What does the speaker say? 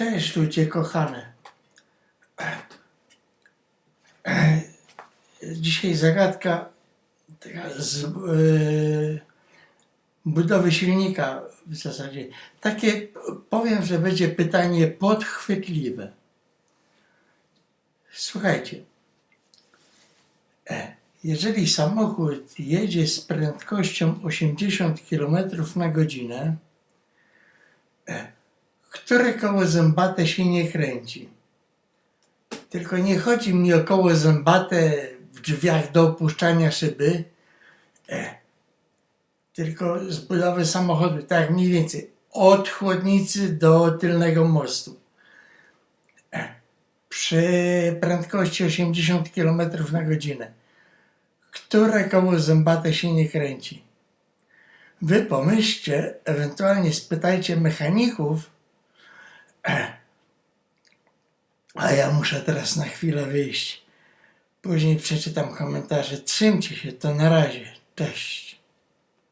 Cześć ludzie kochane. Dzisiaj zagadka z e, budowy silnika w zasadzie. Takie powiem, że będzie pytanie podchwytliwe. Słuchajcie. E, Jeżeli samochód jedzie z prędkością 80 km na godzinę, które koło zębate się nie kręci? Tylko nie chodzi mi o koło zębate w drzwiach do opuszczania szyby, e, tylko z budowy samochodu, tak mniej więcej od chłodnicy do tylnego mostu. E, przy prędkości 80 km na godzinę. Które koło zębate się nie kręci? Wy pomyślcie, ewentualnie spytajcie mechaników, a ja muszę teraz na chwilę wyjść. Później przeczytam komentarze. Trzymcie się, to na razie. Cześć.